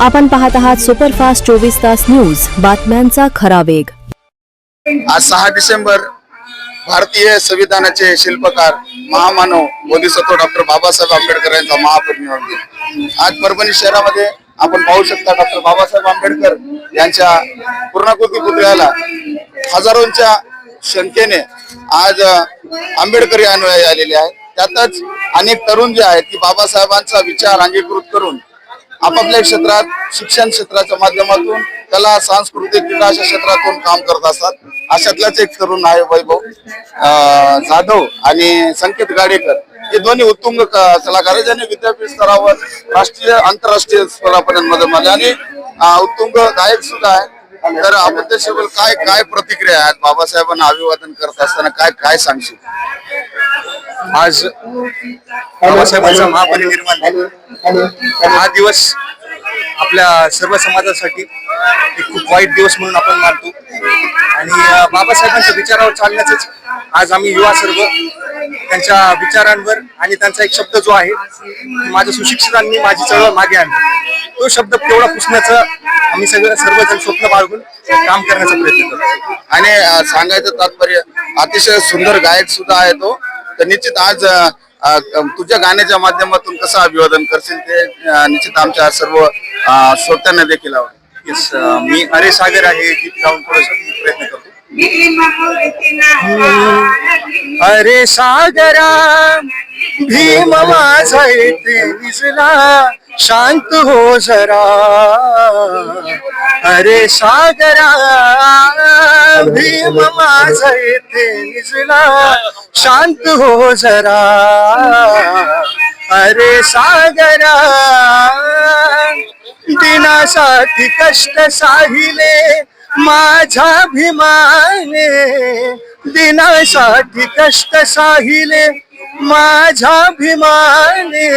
आपण पाहत आहात सुपरफास्ट चोवीस तास न्यूज. बातम्यांचा खरा वेग. आज सहा डिसेंबर भारतीय संविधानाचे शिल्पकार महामानव बोधिसत्व डॉक्टर बाबासाहेब आंबेडकर यांचा महापरिनिर्वाण दिन. आज परभणी शहरामध्ये आपण पाहू शकता डॉक्टर बाबासाहेब आंबेडकर यांच्या पूर्णाकृती पुतळ्याला हजारोंच्या संख्येने आज आंबेडकरी अनुयायी आलेले आहेत त्यातच अनेक तरुण जे आहेत की बाबासाहेबांचा विचार अंगीकृत करून आपापल्या क्षेत्रात शिक्षण क्षेत्राच्या माध्यमातून कला सांस्कृतिक क्रीडा अशा क्षेत्रातून काम करत असतात. अशातलाच एक तरुण आहे वैभव जाधव आणि संकेत गाडेकर. हे दोन्ही उत्तुंग क- कलाकार आहेत. ज्यांनी विद्यापीठ स्तरावर राष्ट्रीय आंतरराष्ट्रीय स्तरापर्यंत मदत मारली आणि उत्तुंग गायक सुद्धा आहे तर आपण त्याच्याबद्दल काय काय प्रतिक्रिया आहेत? बाबासाहेबांना अभिवादन करत असताना काय काय सांगशील? आज बाबासाहेबांचा महापरिनिर्वाण. दिन हा दिवस आपल्या सर्व समाजासाठी एक खूप वाईट दिवस म्हणून आपण मानतो. आणि बाबासाहेबांच्या विचारावर चालण्याच आज आम्ही युवा सर्व त्यांच्या विचारांवर आणि त्यांचा एक शब्द जो आहे माझ्या सुशिक्षितांनी माझी चळवळ मागे आणली. तो शब्द तेवढा पुसण्याचं आम्ही सगळं सर्वजण स्वप्न बाळगून काम करण्याचा प्रयत्न करतो. आणि सांगायचं तात्पर्य अतिशय सुंदर गायक सुद्धा आहे तो. तर निश्चित आज तुझ्या गाण्याच्या माध्यमातून कसं अभिवादन करशील ते निश्चित आमच्या सर्व श्रोत्यांना देखील आवडेल. येस मी अरे सागर आहे गीत गाऊन थोडस प्रयत्न करतो. अरे सागरा भीम माझा येते निजला शांत हो जरा। अरे सागरा भीम माझा येथे निजला। शांत हो जरा। अरे सागरा दिनासाठी कष्ट साहिले माझा भीमाने दिनासाठी कष्ट साहिले माझा भीमाने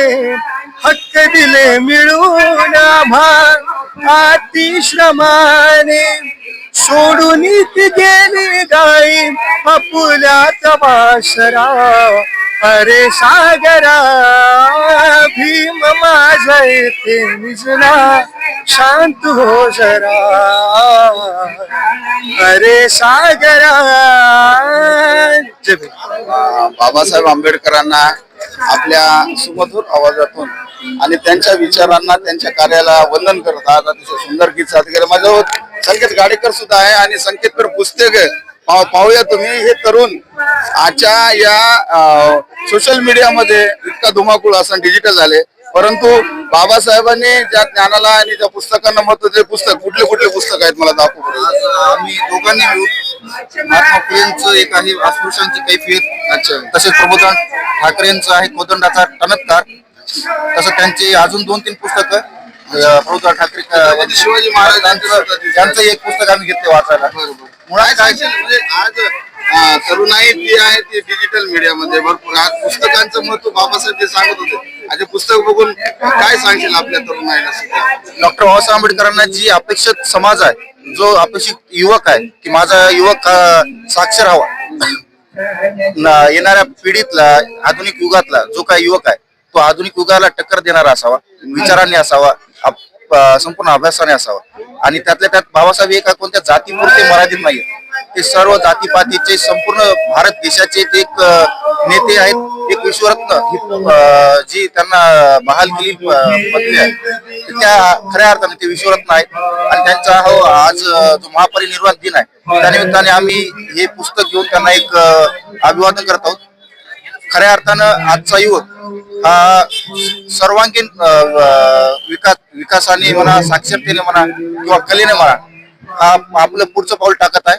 हक्क दिले मिळून आम्हा अतिश्रमाने. सोडून ती गेली गाई आपुल्यात वासरा. अरे सागरा भीम माझा येते निजला. शांत हो जरा. अरे सागरा बाबासाहेब आंबेडकरांना आपल्या सुमधुर आवाजातून आणि त्यांच्या विचारांना त्यांच्या कार्याला वंदन करत आहात अतिशय सुंदर गीत साथ केलं. माझ्यावर संकेत गाडेकर सुद्धा आहे आणि संकेतकर पुस्तक पाहू- पाहूया तुम्ही हे तरुण आजच्या या सोशल मीडियामध्ये इतका धुमाकूळ असं डिजिटल झाले. परंतु बाबासाहेबांनी ज्या ज्ञानाला आणि ज्या पुस्तकांना महत्त्व ते पुस्तक कुठले कुठले पुस्तक आहेत मला दाखवू आम्ही दोघांनी मिळून महात्मा फुलेंचं एक आहे अस्पृश्यांची कैफियत अच्छा. तसेच प्रबोधन ठाकरेंचं आहे कोदंडाचा टणत्कार. तसं त्यांचे अजून दोन तीन पुस्तकं प्रबोधन ठाकरे शिवाजी महाराजांचं त्यांचं एक पुस्तक आम्ही घेतले वाचायला. मुळात काय म्हणजे आज तरुणाई जी आहे ती डिजिटल मीडियामध्ये भरपूर आज पुस्तकांचं महत्त्व बाबासाहेब जे सांगत होते. आज पुस्तक बघून काय सांगशील आपल्या तरुणाईला? डॉक्टर बाबासाहेब आंबेडकरांना जी अपेक्षित समाज आहे जो अपेक्षित युवक आहे की माझा युवक साक्षर हवा येणाऱ्या पिढीतला आधुनिक युगातला जो काही युवक आहे तो आधुनिक युगाला टक्कर देणारा असावा विचारांनी असावा. संपूर्ण अभ्यासाने असावा. आणि त्यातल्या त्यात बाबासाहेब एका कोणत्या जातीपुरते मर्यादित नाहीये? ते सर्व जातीपातीचे संपूर्ण भारत देशाचे ते एक नेते आहेत. एक विश्वरत्न जी त्यांना बहाल केली पत्नी आहे. त्या खऱ्या अर्थाने ते विश्वरत्न आहेत. आणि त्यांचा हो आज जो महापरिनिर्वाण दिन आहे त्या निमित्ताने आम्ही हे पुस्तक घेऊन त्यांना एक अभिवादन करत आहोत. खऱ्या अर्थानं आजचा युवक हा सर्वांगीण विकास विकासाने म्हणा साक्षरतेने म्हणा किंवा कलेने म्हणा हा आपलं पुढचं पाऊल टाकत आहे.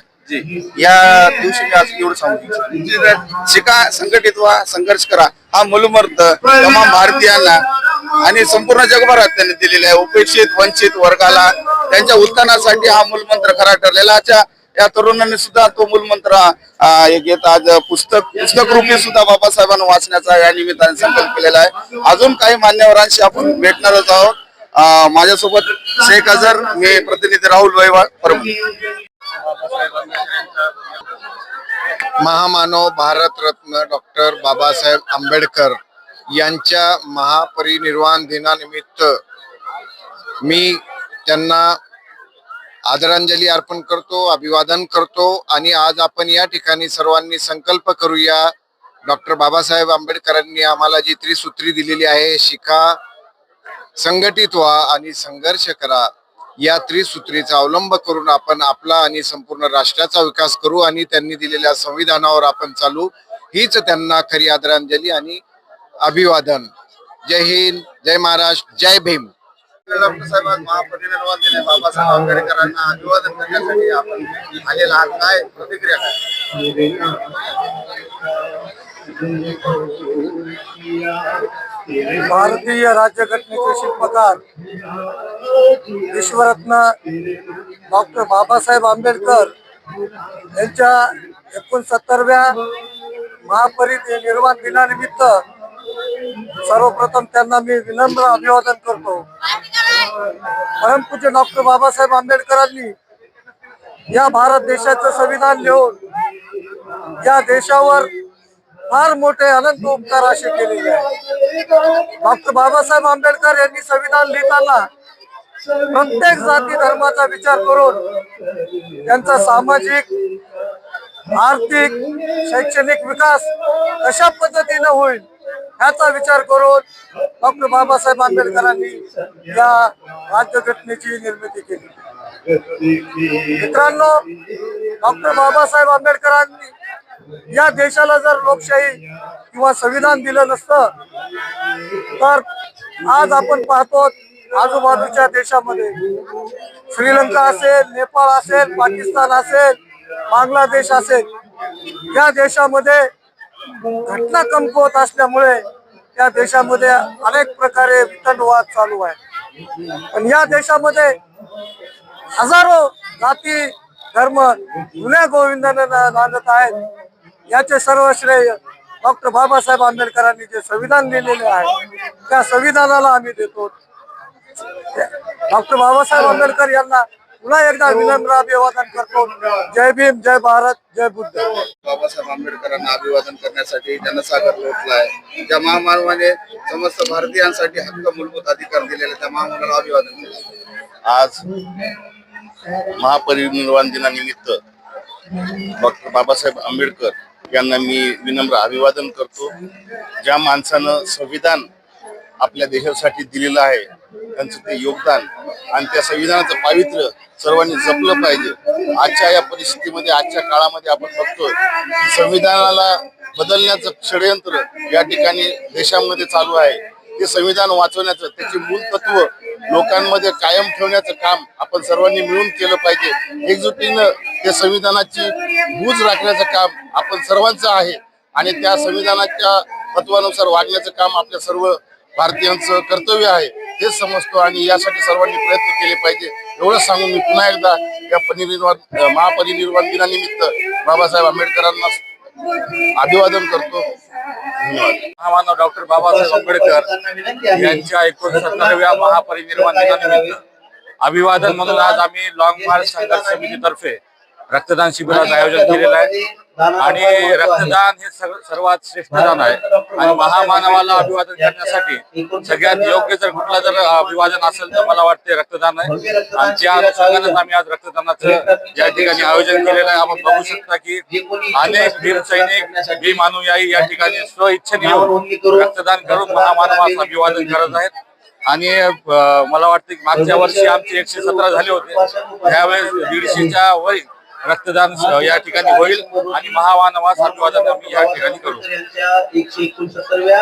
या दिवशी मी आज एवढं सांगू शिका संघटित व्हा संघर्ष करा. हा मूलमंत्र तमाम भारतीयांना आणि संपूर्ण जगभरात त्यांनी दिलेला आहे. उपेक्षित वंचित वर्गाला त्यांच्या उत्थानासाठी हा मूलमंत्र खरा ठरलेला. या तरुणांनी सुद्धा तो मूलमंत्र घेत आज पुस्तक पुस्तक रूपी सुद्धा बाबासाहेबांना वाचण्याचा या निमित्ताने संकल्प केलेला आहे. अजून काही मान्यवरांशी आपण भेटणारच आहोत. माझ्यासोबत शेख अजर मी प्रतिनिधी राहुल वैवाळ परभणी महामानव भारतरत्न डॉक्टर बाबासाहेब आंबेडकर यांच्या महापरिनिर्वाण दिनानिमित्त मी त्यांना आदरांजली अर्पण करतो अभिवादन करतो आणि आज आपण या ठिकाणी सर्वांनी संकल्प करूया. डॉक्टर बाबासाहेब आंबेडकरांनी आम्हाला जी त्रिसूत्री दिलेली आहे शिका संघटित व्हा आणि संघर्ष करा. या त्रिसूत्रीचा अवलंब करून आपण आपला आणि संपूर्ण राष्ट्राचा विकास करू आणि त्यांनी दिलेल्या संविधानावर आपण चालू. हीच त्यांना खरी आदरांजली आणि अभिवादन. जय हिंद जय महाराष्ट्र जय भीम. डॉक्टर साहेब आज महापरिनिर्वाण बाबासाहेब आंबेडकरांना अभिवादन करण्यासाठी आपण आलेला आहात. काय प्रतिक्रिया काय? भारतीय राज्यघटनेचे शिल्पकार विश्वरत्न डॉक्टर बाबासाहेब आंबेडकर यांच्या एकोणसत्तरव्या महापरिनिर्वाण दिनानिमित्त सर्वप्रथम त्यांना मी विनम्र अभिवादन करतो. परमपूज्य डॉक्टर बाबासाहेब आंबेडकरांनी या भारत देशाचं संविधान लिहून या देशावर फार मोठे अनंत उपकार असे केलेले आहेत. डॉक्टर बाबासाहेब आंबेडकर यांनी संविधान लिहिताना प्रत्येक जाती धर्माचा विचार करून त्यांचा सामाजिक आर्थिक शैक्षणिक विकास कशा पद्धतीने होईल ह्याचा विचार करून डॉक्टर बाबासाहेब आंबेडकरांनी या राज्यघटनेची निर्मिती केली. मित्रांनो डॉक्टर बाबासाहेब आंबेडकरांनी या देशाला जर लोकशाही किंवा संविधान दिलं नसतं तर आज आपण पाहतो आजूबाजूच्या देशामध्ये श्रीलंका असेल नेपाळ असेल पाकिस्तान असेल बांगलादेश असेल या देशामध्ये घटना कमकुवत असल्यामुळे त्या देशामध्ये अनेक प्रकारे वितंडवाद चालू आहे. पण या देशामध्ये हजारो जाती धर्म जुन्या गोविंदाने ना- नांदत आहेत. याचे सर्व श्रेय डॉक्टर बाबासाहेब आंबेडकरांनी जे संविधान लिहिलेले आहे त्या संविधानाला आम्ही देतो. डॉक्टर बाबासाहेब आंबेडकर यांना पुन्हा एकदा विनम्र अभिवादन करतो. जय भीम जय भारत जय बुद्ध. बाबासाहेब आंबेडकरांना अभिवादन करण्यासाठी जनसागर आहे ज्या महामानवाने समस्त भारतीयांसाठी हक्क मूलभूत अधिकार दिलेले त्या महामानवाला अभिवादन आज महापरिनिर्वाण दिनानिमित्त डॉक्टर बाबासाहेब आंबेडकर यांना मी विनम्र अभिवादन करतो. ज्या माणसानं संविधान आपल्या देशासाठी दिलेलं आहे त्यांचं ते योगदान आणि त्या संविधानाचं पावित्र्य सर्वांनी जपलं पाहिजे. आजच्या या परिस्थितीमध्ये आजच्या काळामध्ये आपण बघतोय की संविधानाला बदलण्याचं षडयंत्र या ठिकाणी देशामध्ये चालू आहे. ते संविधान वाचवण्याचं त्याचे मूल तत्व लोकांमध्ये कायम ठेवण्याचं काम आपण सर्वांनी मिळून केलं पाहिजे. एकजुटीनं त्या संविधानाची बूज राखण्याचं काम आपण सर्वांचं आहे आणि त्या संविधानाच्या तत्वानुसार वागण्याचं काम आपल्या सर्व भारतीयांचं कर्तव्य आहे. तेच समजतो आणि यासाठी सर्वांनी प्रयत्न केले पाहिजे. एवढं सांगून मी पुन्हा एकदा या परिनिर्वाण महापरिनिर्वाण दिनानिमित्त बाबासाहेब आंबेडकरांना अभिवादन करतो. धन्यवाद. महामानव डॉक्टर बाबासाहेब आंबेडकर यांच्या एकोणसत्तराव्या महापरिनिर्वाण दिनानिमित्त अभिवादन म्हणून आज आम्ही लॉंग मार्च संघर्ष समितीतर्फे रक्तदान शिबिराचं आयोजन केलेलं आहे. आणि रक्तदान हे सर्वात श्रेष्ठ दान आहे. आणि महामानवाला अभिवादन करण्यासाठी सगळ्यात योग्य जर कुठला जर अभिवादन असेल तर मला वाटते रक्तदान आहे. आणि त्या अनुषंगानेच आम्ही आज रक्तदानाचं या ठिकाणी आयोजन केलेलं आहे. आपण बघू शकता की अनेक भीम सैनिक भीम अनुयायी या ठिकाणी स्व इच्छेने येऊन रक्तदान करून महामानवाचं अभिवादन करत आहेत. आणि मला वाटतं की मागच्या वर्षी आमचे एकशे सतरा झाले होते. त्यावेळेस दीडशेच्या वर रक्तदान या ठिकाणी होईल आणि महामानवास अभिवादन आम्ही या ठिकाणी करू. एकशे एकोणसत्तरव्या